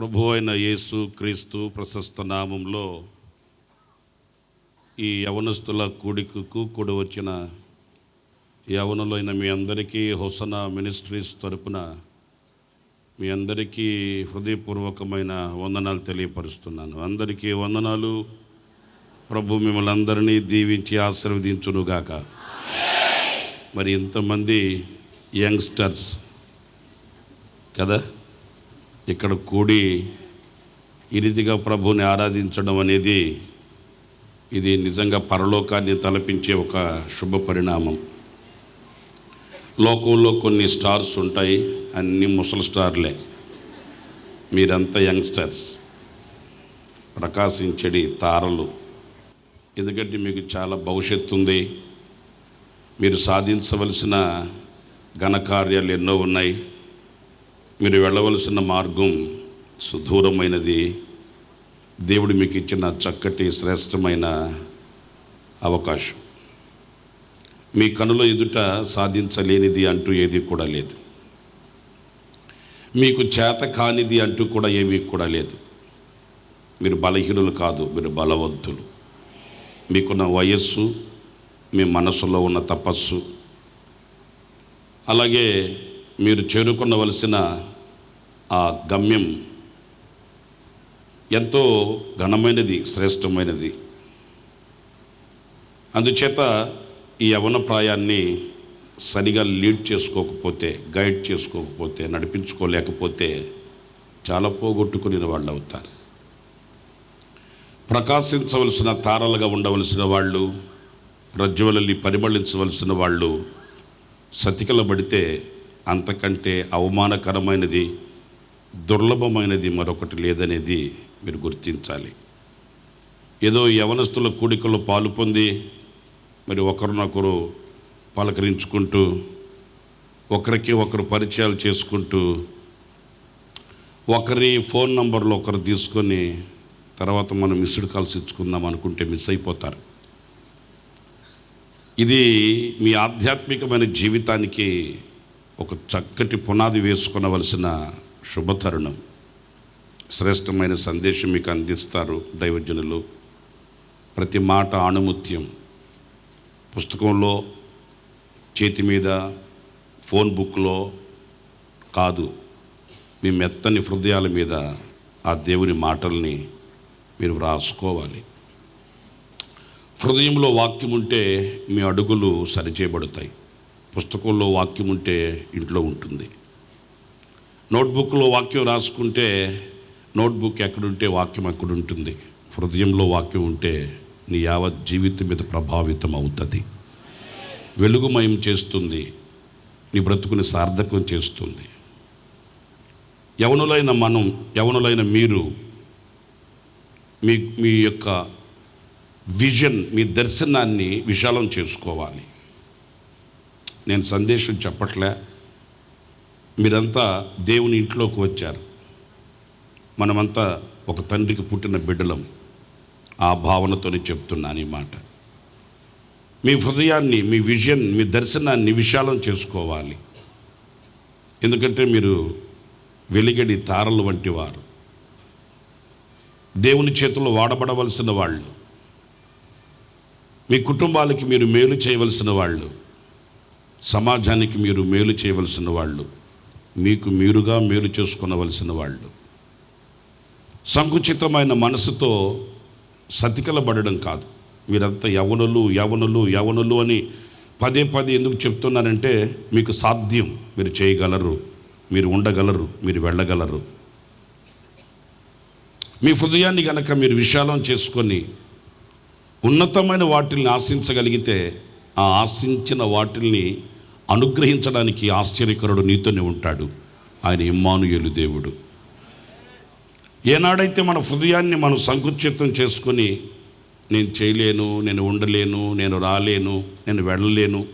ప్రభు అయిన యేసు క్రీస్తు ప్రశస్త నామంలో ఈ యవనస్తుల కూడికకు కూడి వచ్చిన యవనులైన మీ అందరికీ హొసన మినిస్ట్రీస్ తరపున మీ అందరికీ హృదయపూర్వకమైన వందనాలు తెలియపరుస్తున్నాను. అందరికీ వందనాలు. ప్రభు మిమ్మల్ని అందరినీ దీవించి ఆశీర్వదించునుగాక. మరి ఇంతమంది యంగ్స్టర్స్ కదా? ఇక్కడ కూడి ఈ రీతిగా ప్రభుని ఆరాధించడం అనేది ఇది నిజంగా పరలోకాన్ని తలపించే ఒక శుభ పరిణామం. లోకంలో కొన్ని స్టార్స్ ఉంటాయి అన్ని ముసలి స్టార్లే. మీరంతా యంగ్స్టర్స్. ప్రకాశించడి తారలు. ఎందుకంటే మీకు చాలా భవిష్యత్తు ఉంది. మీరు సాధించవలసిన ఘనకార్యాలు ఎన్నో ఉన్నాయి. మీరు వెళ్ళవలసిన మార్గం సుదూరమైనది. దేవుడు మీకు ఇచ్చిన చక్కటి శ్రేష్టమైన అవకాశం. మీ కనుల ఎదుట సాధించలేనిది అంటూ ఏది కూడా లేదు. మీకు చేత కానిది అంటూ కూడా ఏమీ కూడా లేదు. మీరు బలహీనులు కాదు మీరు బలవంతులు. మీకున్న వయస్సు మీ మనసులో ఉన్న తపస్సు అలాగే మీరు చేరుకునవలసిన ఆ గమ్యం ఎంతో ఘనమైనది శ్రేష్టమైనది. అందుచేత ఈ యవన ప్రాయాన్ని సరిగా లీడ్ చేసుకోకపోతే గైడ్ చేసుకోకపోతే నడిపించుకోలేకపోతే చాలా పోగొట్టుకుని వాళ్ళు అవుతారు ప్రకాశించవలసిన తారలుగా ఉండవలసిన వాళ్ళు రజ్జువలని పరిమళించవలసిన వాళ్ళు సతికలబడితే అంతకంటే అవమానకరమైనది దుర్లభమైనది మరొకటి లేదనేది మీరు గుర్తించాలి. ఏదో యవనస్తుల కూడికలో పాలు పొంది మరి ఒకరినొకరు పలకరించుకుంటూ ఒకరికి ఒకరు పరిచయాలు చేసుకుంటూ ఒకరి ఫోన్ నంబర్లు ఒకరు తీసుకొని తర్వాత మనం మిస్డ్ కాల్స్ ఇచ్చుకుందాం అనుకుంటే మిస్ అయిపోతారు. ఇది మీ ఆధ్యాత్మికమైన జీవితానికి ఒక చక్కటి పునాది వేసుకొనవలసిన శుభతరుణం. శ్రేష్టమైన సందేశం మీకు అందిస్తారు దైవజనులు. ప్రతి మాట ఆణుముత్యం. పుస్తకంలో చేతి మీద ఫోన్ బుక్లో కాదు మీ మెత్తని హృదయాల మీద ఆ దేవుని మాటల్ని మీరు వ్రాసుకోవాలి. హృదయంలో వాక్యం ఉంటే మీ అడుగులు సరిచేయబడతాయి. పుస్తకంలో వాక్యం ఉంటే ఇంట్లో ఉంటుంది. నోట్బుక్లో వాక్యం రాసుకుంటే నోట్బుక్ ఎక్కడుంటే వాక్యం అక్కడుంటుంది. హృదయంలో వాక్యం ఉంటే నీ యావత్ జీవితం మీద ప్రభావితం అవుతుంది. వెలుగుమయం చేస్తుంది. నీ బ్రతుకుని సార్థకం చేస్తుంది. యవనులైన మనం యవనులైన మీరు మీ మీ యొక్క విజన్ మీ దర్శనాన్ని విశాలం చేసుకోవాలి. నేను సందేశం చెప్పట్లే. మీరంతా దేవుని ఇంట్లోకి వచ్చారు. మనమంతా ఒక తండ్రికి పుట్టిన బిడ్డలం. ఆ భావనతోనే చెప్తున్నాను ఈ మాట. మీ హృదయాన్ని మీ విజన్ మీ దర్శనాన్ని విశాలం చేసుకోవాలి. ఎందుకంటే మీరు వెలిగడి తారలు వంటి వారు. దేవుని చేతుల్లో వాడబడవలసిన వాళ్ళు. మీ కుటుంబాలకి మీరు మేలు చేయవలసిన వాళ్ళు. సమాజానికి మీరు మేలు చేయవలసిన వాళ్ళు మీకు మీరుగా మేలు చేసుకునవలసిన వాళ్ళు. సంకుచితమైన మనసుతో సతికలబడడం కాదు. మీరంతా యవనులు యవనులు యవనులు అని పదే పదే ఎందుకు చెప్తున్నానంటే మీకు సాధ్యం మీరు చేయగలరు మీరు ఉండగలరు మీరు వెళ్ళగలరు. మీ హృదయాన్ని గనక మీరు విశాలం చేసుకొని ఉన్నతమైన వాటిల్ని ఆశించగలిగితే ఆ ఆశించిన వాటిల్ని అనుగ్రహించడానికి ఆశ్చర్యకరుడు నీతోనే ఉంటాడు. ఆయన ఇమ్మానుయేలు దేవుడు. ఏనాడైతే మన హృదయాన్ని మనం సంకుచితం చేసుకొని నేను చేయలేను నేను ఉండలేను నేను రాలేను నేను వెళ్ళలేను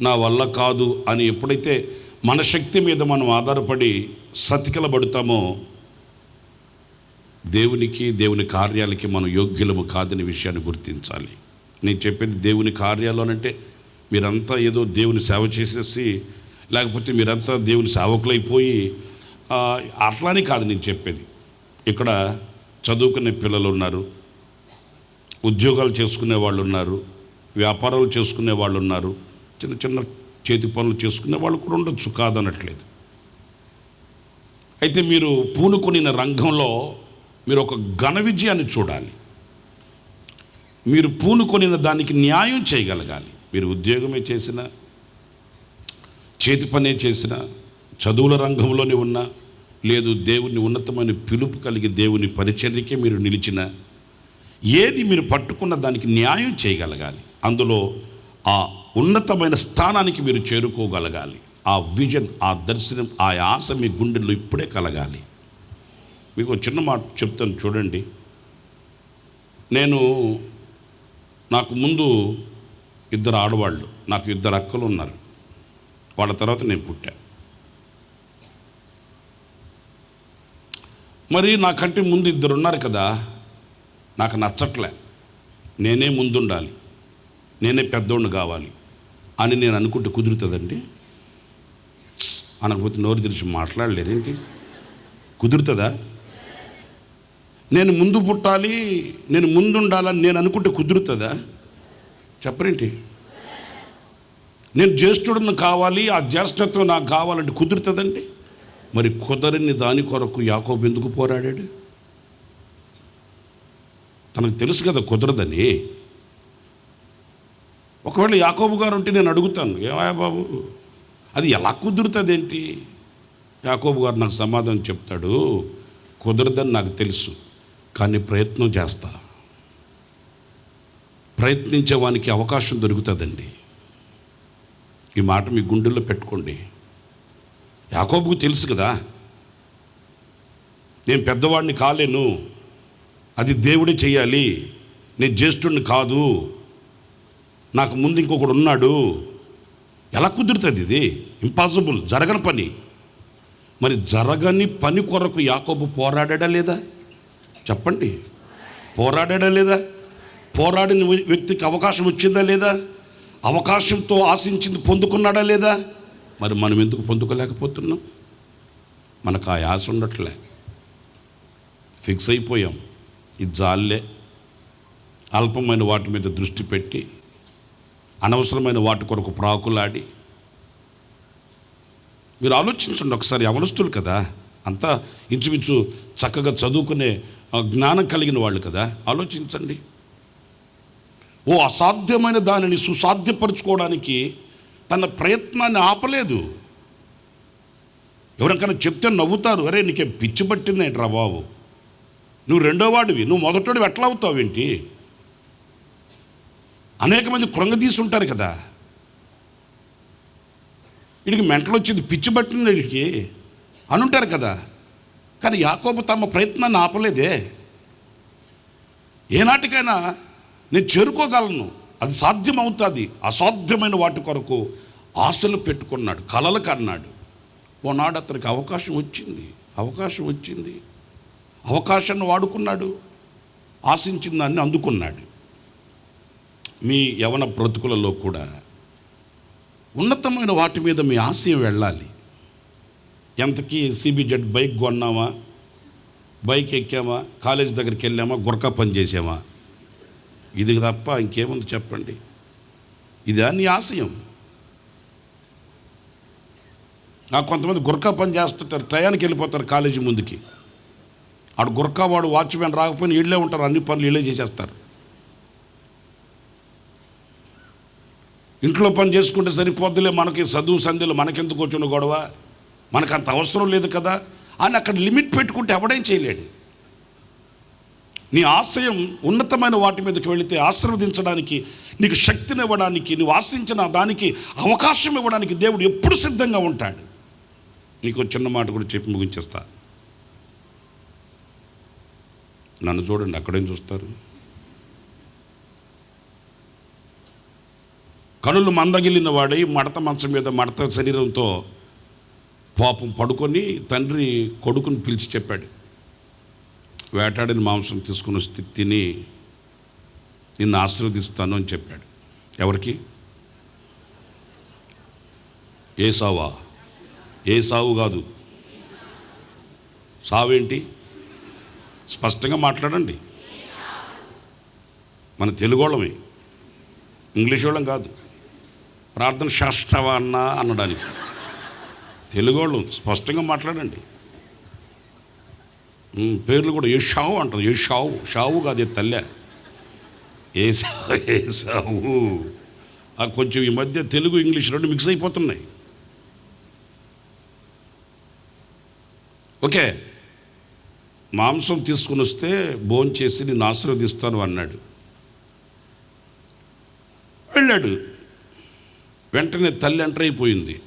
నా వల్ల కాదు అని ఎప్పుడైతే మన శక్తి మీద మనం ఆధారపడి సతికిలబడతామో దేవునికి దేవుని కార్యాలకి మనం యోగ్యులము కాదని విషయాన్ని గుర్తించాలి. నేను చెప్పేది దేవుని కార్యాలు మీరంతా ఏదో దేవుని సేవ చేసేసి లేకపోతే మీరంతా దేవుని సేవకులైపోయి అట్లానే కాదు నేను చెప్పేది. ఇక్కడ చదువుకునే పిల్లలు ఉన్నారు ఉద్యోగాలు చేసుకునే వాళ్ళు ఉన్నారు వ్యాపారాలు చేసుకునే వాళ్ళు ఉన్నారు చిన్న చిన్న చేతి పనులు చేసుకునే వాళ్ళు కూడా ఉండొచ్చు కాదనట్లేదు. అయితే మీరు పూనుకొనిన రంగంలో మీరు ఒక ఘన విజయాన్ని చూడాలి. మీరు పూనుకొనిన దానికి న్యాయం చేయగలగాలి. మీరు ఉద్యోగమే చేసిన చేతి పనే చేసిన చదువుల రంగంలోనే ఉన్నా లేదు దేవుని ఉన్నతమైన పిలుపు కలిగి దేవుని పరిచర్యకే మీరు నిలిచిన ఏది మీరు పట్టుకున్న దానికి న్యాయం చేయగలగాలి. అందులో ఆ ఉన్నతమైన స్థానానికి మీరు చేరుకోగలగాలి. ఆ విజన్ ఆ దర్శనం ఆ ఆశ మీ గుండెల్లో ఇప్పుడే కలగాలి. మీకు చిన్న మాట చెప్తాను చూడండి. నేను నాకు ముందు ఇద్దరు ఆడవాళ్ళు నాకు ఇద్దరు అక్కలు ఉన్నారు. వాళ్ళ తర్వాత నేను పుట్టా. మరి నాకంటే ముందు ఇద్దరు ఉన్నారు కదా నాకు నచ్చట్లే. నేనే ముందుండాలి. నేనే పెద్దోడిని కావాలి అని నేను అనుకుంటే కుదురుతుందండి? అనకపోతే నోరు తెరిచి మాట్లాడలేరేంటి? కుదురుతుందా? నేను ముందు పుట్టాలి నేను ముందు ఉండాలని నేను అనుకుంటే కుదురుతుందా? చెప్పరేంటి? నేను జ్యేష్ఠుడిని కావాలి ఆ జ్యేష్ఠత్వం నాకు కావాలంటే కుదురుతుందండి? మరి కుదరని దాని కొరకు యాకోబు ఎందుకు పోరాడాడు? తనకు తెలుసు కదా కుదరదని. ఒకవేళ యాకోబు గారు ఉంటే నేను అడుగుతాను ఏమయ్యా బాబు అది ఎలా కుదురుతుంది ఏంటి యాకోబు గారు నాకు సమాధానం చెప్తాడు కుదరదని నాకు తెలుసు. కానీ ప్రయత్నం చేస్తా. ప్రయత్నించే వానికి అవకాశం దొరుకుతుందండి. ఈ మాట మీ గుండెల్లో పెట్టుకోండి. యాకోబుకు తెలుసు కదా నేను పెద్దవాడిని కాలేను అది దేవుడే చేయాలి నేను జ్యేష్ఠుడిని కాదు నాకు ముందు ఇంకొకడు ఉన్నాడు. ఎలా కుదురుతుంది ఇది? ఇంపాసిబుల్ జరగని పని. మరి జరగని పని కొరకు యాకోబు పోరాడా లేదా? చెప్పండి. పోరాడా లేదా? పోరాడిన వ్యక్తికి అవకాశం వచ్చిందా లేదా? అవకాశంతో ఆశించింది పొందుకున్నాడా లేదా? మరి మనం ఎందుకు పొందుకోలేకపోతున్నాం? మనకు ఆ ఆశ ఉండట్లే. ఫిక్స్ అయిపోయాం. ఇది జాలే అల్పమైన వాటి మీద దృష్టి పెట్టి అనవసరమైన వాటి కొరకు ప్రాకులాడి. మీరు ఆలోచించండి ఒకసారి అవనస్తులు కదా. అంతా ఇంచుమించు చక్కగా చదువుకునే జ్ఞానం కలిగిన వాళ్ళు కదా ఆలోచించండి. ఓ అసాధ్యమైన దానిని సుసాధ్యపరచుకోవడానికి తన ప్రయత్నాన్ని ఆపలేదు. ఎవరికైనా చెప్తే నవ్వుతారు అరే నీకేం పిచ్చి పట్టిందేంట్రా బాబు? నువ్వు రెండో వాడివి నువ్వు మొదటోడివి ఎట్లా అవుతావు ఏంటి? అనేక మంది కృంగదీసి ఉంటారు కదా. వీడికి మెంటలు వచ్చింది పిచ్చి పట్టింది వీడికి? అని ఉంటారు కదా. కానీ యాకోబు తమ ప్రయత్నాన్ని ఆపలేదే. ఏనాటికైనా నేను చేరుకోగలను. అది సాధ్యం అవుతుంది అసాధ్యమైన వాటి కొరకు ఆశలు పెట్టుకున్నాడు. కలలు కన్నాడు. ఓనాడు అతనికి అవకాశం వచ్చింది. అవకాశం వచ్చింది. అవకాశాన్ని వాడుకున్నాడు. ఆశించిన దాన్ని అందుకున్నాడు. మీ యవన బ్రతుకులలో కూడా ఉన్నతమైన వాటి మీద మీ ఆశయం వెళ్ళాలి. ఎంతకీ సిబిజెడ్ బైక్ కొన్నామా బైక్ ఎక్కామా కాలేజ్ దగ్గరికి వెళ్ళామా? గురక పని చేసామా ఇది తప్ప ఇంకేముంది చెప్పండి. ఇదా నీ ఆశయం? నాకు కొంతమంది గురకా పని చేస్తుంటారు టయానికి వెళ్ళిపోతారు కాలేజీ ముందుకి. ఆడు గురకా వాడు వాచ్మెన్ రాకపోయినా వీళ్ళే ఉంటారు అన్ని పనులు వీళ్ళే చేసేస్తారు. ఇంట్లో పని చేసుకుంటే సరిపోద్దులే మనకి చదువు సంధ్యలు మనకెందుకు వచ్చిన గొడవ? మనకు అంత అవసరం లేదు కదా అని అక్కడ లిమిట్ పెట్టుకుంటే ఎవడేం చేయలేడు. నీ ఆశయం ఉన్నతమైన వాటి మీదకి వెళితే ఆశీర్వదించడానికి నీకు శక్తిని ఇవ్వడానికి నువ్వు ఆశించిన దానికి అవకాశం ఇవ్వడానికి దేవుడు ఎప్పుడు సిద్ధంగా ఉంటాడు. నీకు చిన్న మాట కూడా చెప్పి ముగించేస్తా. నన్ను చూడండి అక్కడేం చూస్తారు? కనులు మందగిలిన వాడై మడత మంచం మీద మడత శరీరంతో పాపం పడుకొని తండ్రి కొడుకుని పిలిచి చెప్పాడు. వేటాడిన మాంసం తీసుకుని వస్తే తిని నిన్ను ఆశీర్వదిస్తాను అని చెప్పాడు. ఎవరికి? ఏ సావా ఏ సావు కాదు. సావేంటి? స్పష్టంగా మాట్లాడండి. మన తెలుగు వాళ్ళమే ఇంగ్లీష్ వాళ్ళం కాదు. ప్రార్థన శాస్త్రవా అన్న అనడానికి తెలుగు వాళ్ళు స్పష్టంగా మాట్లాడండి. పేర్లు కూడా ఏ షావు అంటారు. ఏ షావు షావు కాదు తల్లె. ఏ సా- ఏ సావు ఆ కొంచెం ఈ మధ్య తెలుగు ఇంగ్లీష్ రెండు మిక్స్ అయిపోతున్నాయి. ఓకే. మాంసం తీసుకుని వస్తే భోంచేసి నేను ఆశీర్వదిస్తాను అన్నాడు. వెళ్ళాడు. వెంటనే తల్లి ఎంటర్ అయిపోయింది.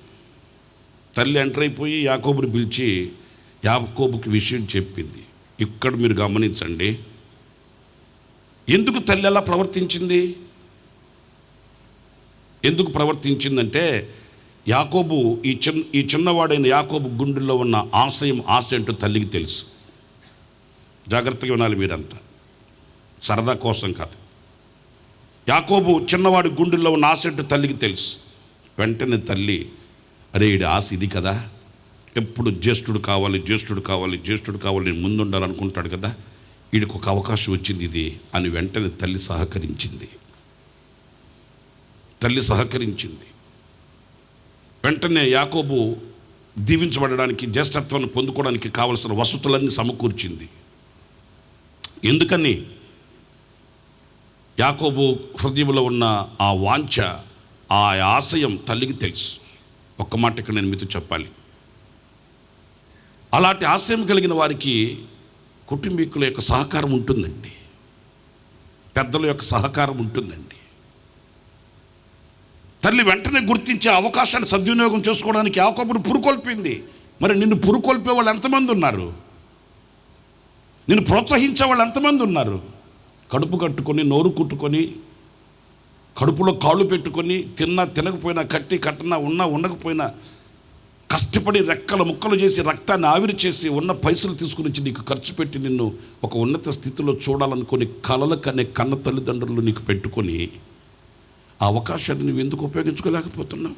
తల్లి ఎంటర్ అయిపోయి యాకోబుని పిలిచి యాకోబుకి విషయం చెప్పింది. ఇక్కడ మీరు గమనించండి. ఎందుకు తల్లి అలా ప్రవర్తించింది? ఎందుకు ప్రవర్తించిందంటే యాకోబు ఈ చిన్న ఈ చిన్నవాడైన యాకోబు గుండెల్లో ఉన్న ఆశయం ఆశ ఏంటో తల్లికి తెలుసు. జాగ్రత్తగా వినాలి మీరంతా. సరదా కోసం కాదు. యాకోబు చిన్నవాడి గుండెల్లో ఉన్న ఆశ ఏంటో తల్లికి తెలుసు. వెంటనే తల్లి అరే ఈడి ఆశ ఇది కదా? ఎప్పుడు జ్యేష్ఠుడు కావాలి జ్యేష్ఠుడు కావాలి జ్యేష్ఠుడు కావాలి నేను ముందుండాలనుకుంటాడు కదా? వీడికి ఒక అవకాశం వచ్చింది ఇది అని వెంటనే తల్లి సహకరించింది. తల్లి సహకరించింది. వెంటనే యాకోబు దీవించబడడానికి జ్యేష్ఠత్వాన్ని పొందుకోవడానికి కావలసిన వసతులన్నీ సమకూర్చింది. ఎందుకని? యాకోబు హృదయంలో ఉన్న ఆ వాంఛ ఆ ఆశయం తల్లికి తెలుసు. ఒక్క మాట ఇక్కడ నేను మీతో చెప్పాలి. అలాంటి ఆశయం కలిగిన వారికి కుటుంబీకుల యొక్క సహకారం ఉంటుందండి. పెద్దల యొక్క సహకారం ఉంటుందండి. తల్లి వెంటనే గుర్తించే అవకాశాన్ని సద్వినియోగం చేసుకోవడానికి యాకోబును పురుకొల్పింది. మరి నిన్ను పురుకొల్పే వాళ్ళు ఎంతమంది ఉన్నారు? నిన్ను ప్రోత్సహించే వాళ్ళు ఎంతమంది ఉన్నారు? కడుపు కట్టుకొని నోరు కుట్టుకొని కడుపులో కాళ్ళు పెట్టుకొని తిన్నా తినకపోయినా కట్టి కట్టినా ఉన్నా ఉండకపోయినా కష్టపడి రెక్కల ముక్కలు చేసి రక్తాన్ని ఆవిరి చేసి ఉన్న పైసలు తీసుకుని వచ్చి నీకు ఖర్చు పెట్టి నిన్ను ఒక ఉన్నత స్థితిలో చూడాలనుకుని కలలు కనే కన్న తల్లిదండ్రులు నీకు పెట్టుకొని ఆ అవకాశాన్ని నువ్వు ఎందుకు ఉపయోగించుకోలేకపోతున్నావు?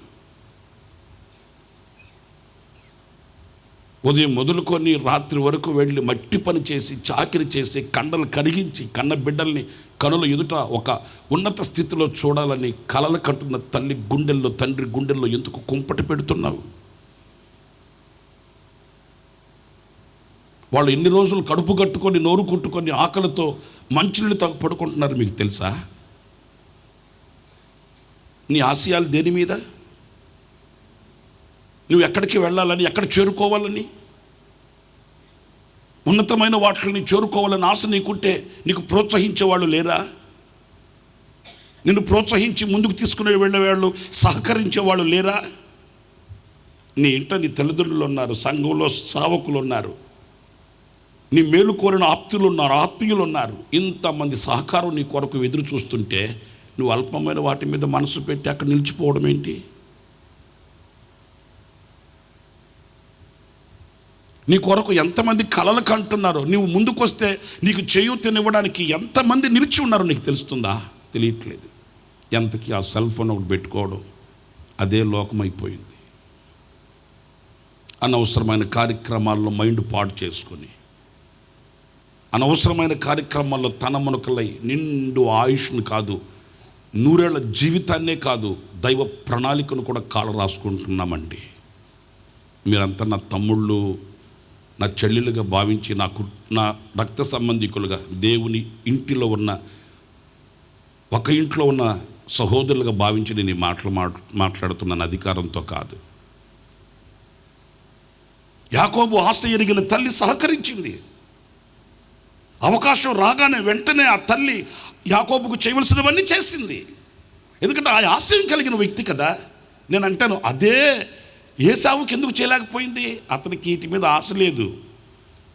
ఉదయం మొదలుకొని రాత్రి వరకు వెళ్ళి మట్టి పని చేసి చాకిరి చేసి కండలు కరిగించి కన్న బిడ్డల్ని కనుల ఎదుట ఒక ఉన్నత స్థితిలో చూడాలని కలలు కంటున్న తల్లి గుండెల్లో తండ్రి గుండెల్లో ఎందుకు కుంపటి పెడుతున్నావు? వాళ్ళు ఎన్ని రోజులు కడుపు కట్టుకొని నోరు కుట్టుకొని ఆకలితో మంచినీళ్ళు తాగు పడుకుంటున్నారు మీకు తెలుసా? నీ ఆశయాలు దేని మీద? నువ్వు ఎక్కడికి వెళ్ళాలని ఎక్కడ చేరుకోవాలని? ఉన్నతమైన వాటిని చేరుకోవాలని ఆశ నీకుంటే నీకు ప్రోత్సహించే వాళ్ళు లేరా? నిన్ను ప్రోత్సహించి ముందుకు తీసుకునే వెళ్ళే వాళ్ళు సహకరించే వాళ్ళు లేరా? నీ ఇంట నీ తల్లిదండ్రులు ఉన్నారు సంఘంలో సావకులు ఉన్నారు. నీ మేలు కోరిన ఆప్తులు ఉన్నారు ఆత్మీయులు ఉన్నారు. ఇంతమంది సహకారం నీ కొరకు ఎదురు చూస్తుంటే నువ్వు అల్పమైన వాటి మీద మనసు పెట్టి అక్కడ నిలిచిపోవడం ఏంటి? నీ కొరకు ఎంతమంది కలలు కంటున్నారో నీవు ముందుకొస్తే నీకు చేయూతనివ్వడానికి ఎంతమంది నిలిచి ఉన్నారో నీకు తెలుస్తుందా? తెలియట్లేదు. ఎంతకి ఆ సెల్ ఫోన్ ఒకటి పెట్టుకోవడం అదే లోకమైపోయింది. అనవసరమైన కార్యక్రమాల్లో మైండ్ పాడు చేసుకొని అనవసరమైన కార్యక్రమాల్లో తన మునకలై నిండు ఆయుష్ను కాదు నూరేళ్ళ జీవితాన్నే కాదు దైవ ప్రణాళికను కూడా కాలు రాసుకుంటున్నామండి. మీరంతా నా తమ్ముళ్ళు నా చెల్లెలుగా భావించి నా కు నా రక్త సంబంధికులుగా దేవుని ఇంటిలో ఉన్న ఒక ఇంట్లో ఉన్న సహోదరులుగా భావించి నేను మాటలు మాట్ మాట్లాడుతున్నాను అధికారంతో కాదు. యాకోబు ఆశ ఎరిగిన తల్లి సహకరించింది. అవకాశం రాగానే వెంటనే ఆ తల్లి యాకోబుకు చేయవలసినవన్నీ చేసింది. ఎందుకంటే ఆ ఆశయం కలిగిన వ్యక్తి కదా. నేను అంటాను అదే ఏసావుకి ఎందుకు చేయలేకపోయింది? అతనికి వీటి మీద ఆశ లేదు.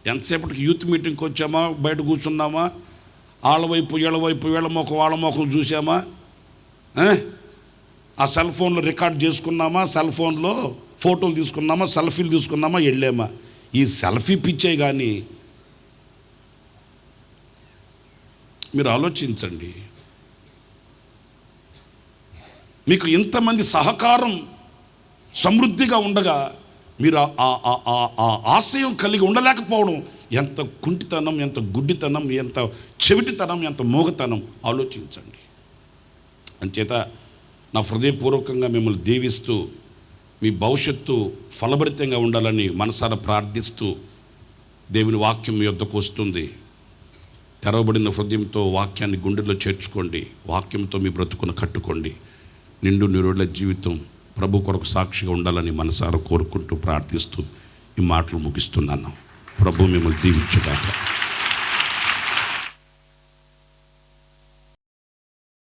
ఎంతసేపటికి యూత్ మీటింగ్కి వచ్చామా? బయట కూర్చున్నామా? వాళ్ళ వైపు వీళ్ళ వైపు వీళ్ళ మొఖం వాళ్ళ ముఖం చూసామా ఆ? ఆ సెల్ ఫోన్లో రికార్డ్ చేసుకున్నామా? సెల్ ఫోన్లో ఫోటోలు తీసుకున్నామా? సెల్ఫీలు తీసుకున్నామా? వెళ్ళామా? ఈ సెల్ఫీ పిచ్చే కానీ మీరు ఆలోచించండి. మీకు ఇంతమంది సహకారం సమృద్ధిగా ఉండగా మీరు ఆశయం కలిగి ఉండలేకపోవడం ఎంత కుంటితనం ఎంత గుడ్డితనం ఎంత చెవిటితనం ఎంత మోగతనం ఆలోచించండి. అంచేత నా హృదయపూర్వకంగా మిమ్మల్ని దీవిస్తూ మీ భవిష్యత్తు ఫలభరితంగా ఉండాలని మనసారా ప్రార్థిస్తూ దేవుని వాక్యం మీ వద్దకు వస్తుంది. తెరవబడిన హృదయంతో వాక్యాన్ని గుండెలో చేర్చుకోండి. వాక్యంతో మీ బ్రతుకును కట్టుకోండి. నిండు నిరుళ్ళ జీవితం ప్రభు కొరకు సాక్షిగా ఉండాలని మనసారా కోరుకుంటూ ప్రార్థిస్తూ ఈ మాటలు ముగిస్తున్నాను. ప్రభు మిమ్మల్ని దీవించుగాక.